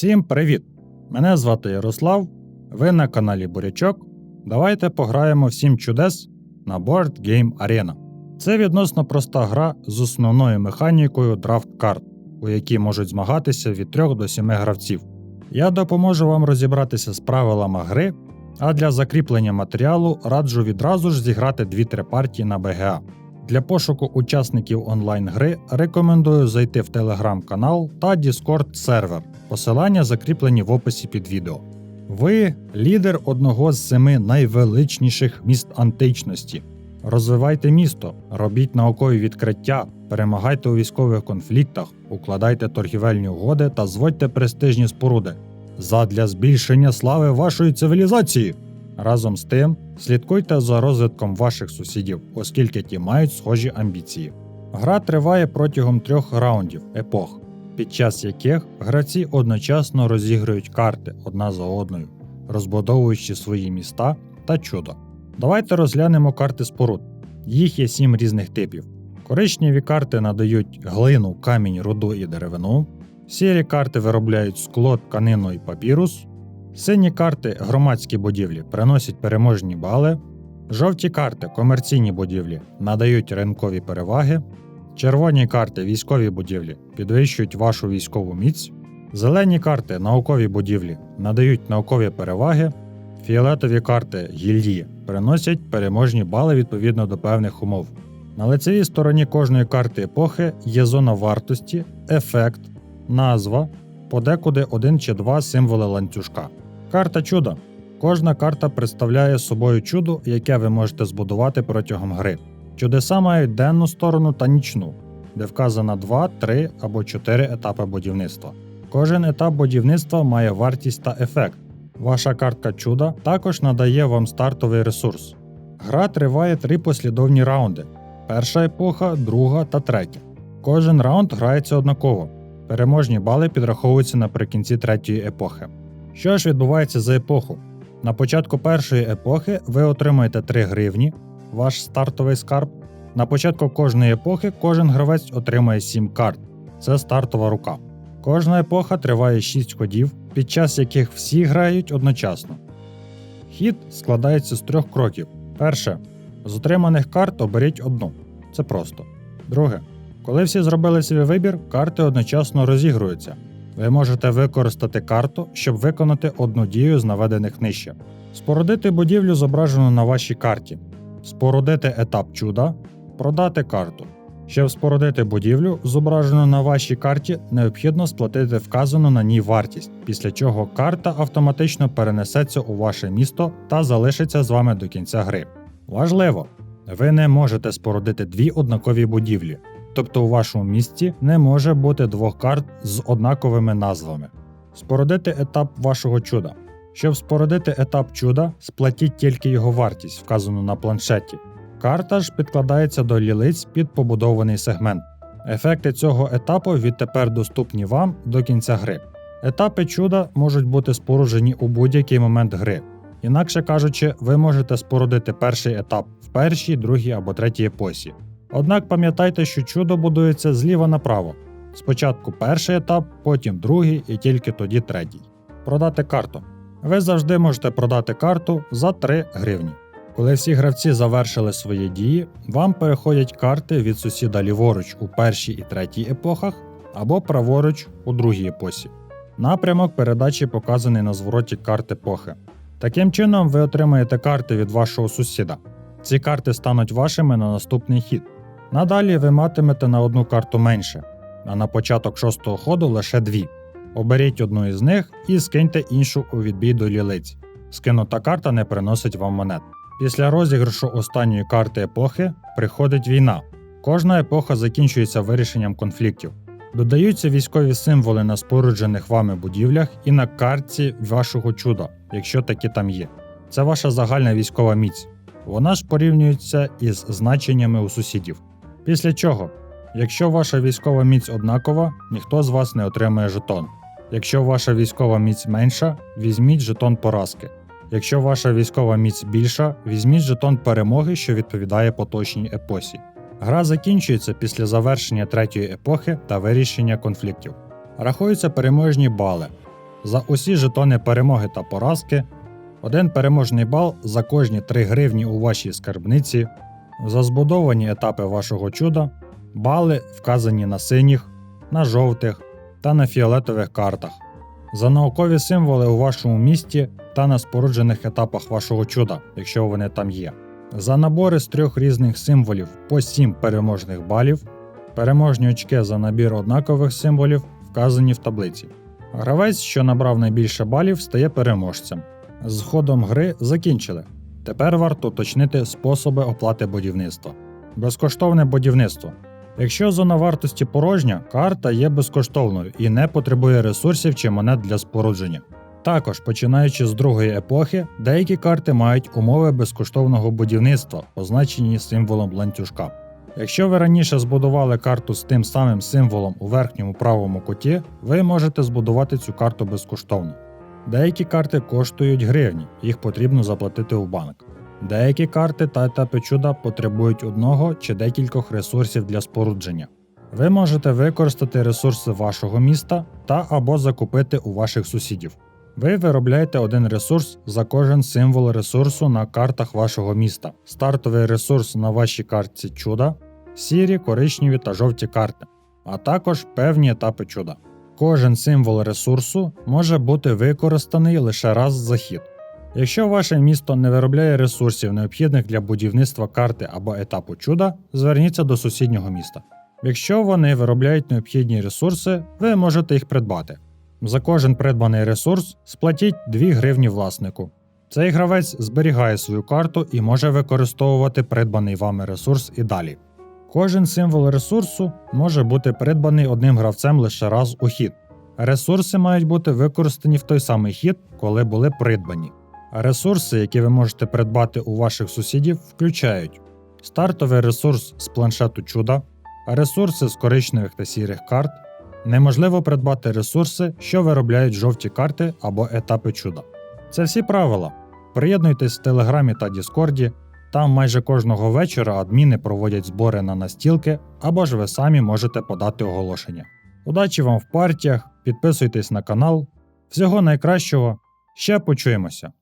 Всім привіт! Мене звати Ярослав. Ви на каналі Бурячок. Давайте пограємо всім чудес на Board Game Arena. Це відносно проста гра з основною механікою драфт карт, у якій можуть змагатися від 3 до 7 гравців. Я допоможу вам розібратися з правилами гри, а для закріплення матеріалу раджу відразу ж зіграти 2-3 партії на БГА. Для пошуку учасників онлайн-гри рекомендую зайти в телеграм-канал та Discord сервер. Посилання закріплені в описі під відео. Ви лідер одного з семи найвеличніших міст античності. Розвивайте місто, робіть наукові відкриття, перемагайте у військових конфліктах, укладайте торгівельні угоди та зводьте престижні споруди. Задля збільшення слави вашої цивілізації. Разом з тим, слідкуйте за розвитком ваших сусідів, оскільки ті мають схожі амбіції. Гра триває протягом трьох раундів епох, під час яких гравці одночасно розігрують карти одна за одною, розбудовуючи свої міста та чудо. Давайте розглянемо карти споруд. Їх є сім різних типів. Коричневі карти надають глину, камінь, руду і деревину. Сірі карти виробляють скло, тканину і папірус. Сині карти громадські будівлі приносять переможні бали. Жовті карти комерційні будівлі надають ринкові переваги. Червоні карти військові будівлі підвищують вашу військову міць. Зелені карти наукові будівлі надають наукові переваги. Фіолетові карти гільдії приносять переможні бали відповідно до певних умов. На лицевій стороні кожної карти епохи є зона вартості, ефект, назва, подекуди один чи два символи ланцюжка. Карта чудо. Кожна карта представляє собою чудо, яке ви можете збудувати протягом гри. Чудеса мають денну сторону та нічну, де вказано 2, 3 або 4 етапи будівництва. Кожен етап будівництва має вартість та ефект. Ваша картка чуда також надає вам стартовий ресурс. Гра триває три послідовні раунди: перша епоха, друга та третя. Кожен раунд грається однаково. Переможні бали підраховуються наприкінці третьої епохи. Що ж відбувається за епоху? На початку першої епохи ви отримуєте 3 гривні, ваш стартовий скарб. На початку кожної епохи кожен гравець отримує 7 карт. Це стартова рука. Кожна епоха триває 6 ходів, під час яких всі грають одночасно. Хід складається з трьох кроків. Перше. З отриманих карт оберіть одну. Це просто. Друге. Коли всі зробили свій вибір, карти одночасно розігруються. Ви можете використати карту, щоб виконати одну дію з наведених нижче. Спорудити будівлю зображено на вашій карті. Спорудити етап чуда, продати карту. Щоб спорудити будівлю, зображену на вашій карті, необхідно сплатити вказану на ній вартість, після чого карта автоматично перенесеться у ваше місто та залишиться з вами до кінця гри. Важливо! Ви не можете спорудити дві однакові будівлі, тобто у вашому місті не може бути двох карт з однаковими назвами. Спорудити етап вашого чуда. Щоб спорудити етап чуда, сплатіть тільки його вартість, вказану на планшеті. Карта ж підкладається до лілиць під побудований сегмент. Ефекти цього етапу відтепер доступні вам до кінця гри. Етапи чуда можуть бути споруджені у будь-який момент гри. Інакше кажучи, ви можете спорудити перший етап в першій, другій або третій епосі. Однак пам'ятайте, що чудо будується зліва направо. Спочатку перший етап, потім другий і тільки тоді третій. Продати карту. Ви завжди можете продати карту за 3 гривні. Коли всі гравці завершили свої дії, вам переходять карти від сусіда ліворуч у першій і третій епохах або праворуч у другій епосі. Напрямок передачі показаний на звороті карт епохи. Таким чином, ви отримаєте карти від вашого сусіда. Ці карти стануть вашими на наступний хід. Надалі ви матимете на одну карту менше, а на початок шостого ходу лише дві. Оберіть одну із них і скиньте іншу у відбій до лілиць. Скинута карта не приносить вам монет. Після розіграшу останньої карти епохи приходить війна. Кожна епоха закінчується вирішенням конфліктів. Додаються військові символи на споруджених вами будівлях і на картці вашого чуда, якщо такі там є. Це ваша загальна військова міць. Вона ж порівнюється із значеннями у сусідів. Після чого, якщо ваша військова міць однакова, ніхто з вас не отримає жетон. Якщо ваша військова міць менша, візьміть жетон поразки. Якщо ваша військова міць більша, візьміть жетон перемоги, що відповідає поточній епосі. Гра закінчується після завершення третьої епохи та вирішення конфліктів. Рахуються переможні бали. за усі жетони перемоги та поразки, один переможний бал за кожні 3 гривні у вашій скарбниці, за збудовані етапи вашого чуда, бали вказані на синіх, на жовтих та на фіолетових картах, за наукові символи у вашому місті та на споруджених етапах вашого чуда, якщо вони там є. За набори з трьох різних символів по 7 переможних балів, переможні очки за набір однакових символів вказані в таблиці. Гравець, що набрав найбільше балів, стає переможцем. З ходом гри закінчили. Тепер варто уточнити способи оплати будівництва. Безкоштовне будівництво. Якщо зона вартості порожня, карта є безкоштовною і не потребує ресурсів чи монет для спорудження. Також, починаючи з другої епохи, деякі карти мають умови безкоштовного будівництва, позначені символом ланцюжка. Якщо ви раніше збудували карту з тим самим символом у верхньому правому куті, ви можете збудувати цю карту безкоштовно. Деякі карти коштують гривні, їх потрібно заплатити в банк. Деякі карти та етапи чуда потребують одного чи декількох ресурсів для спорудження. Ви можете використати ресурси вашого міста та або закупити у ваших сусідів. Ви виробляєте один ресурс за кожен символ ресурсу на картах вашого міста. Стартовий ресурс на вашій картці чуда, сірі, коричневі та жовті карти, а також певні етапи чуда. Кожен символ ресурсу може бути використаний лише раз за хід. Якщо ваше місто не виробляє ресурсів, необхідних для будівництва карти або етапу чуда, зверніться до сусіднього міста. Якщо вони виробляють необхідні ресурси, ви можете їх придбати. За кожен придбаний ресурс сплатіть 2 гривні власнику. Цей гравець зберігає свою карту і може використовувати придбаний вами ресурс і далі. Кожен символ ресурсу може бути придбаний одним гравцем лише раз у хід. Ресурси мають бути використані в той самий хід, коли були придбані. Ресурси, які ви можете придбати у ваших сусідів, включають стартовий ресурс з планшету чуда, ресурси з коричневих та сірих карт. Неможливо придбати ресурси, що виробляють жовті карти або етапи чуда. Це всі правила. Приєднуйтесь в Телеграмі та Діскорді. Там майже кожного вечора адміни проводять збори на настілки, або ж ви самі можете подати оголошення. Удачі вам в партіях, підписуйтесь на канал. Всього найкращого. Ще почуємося!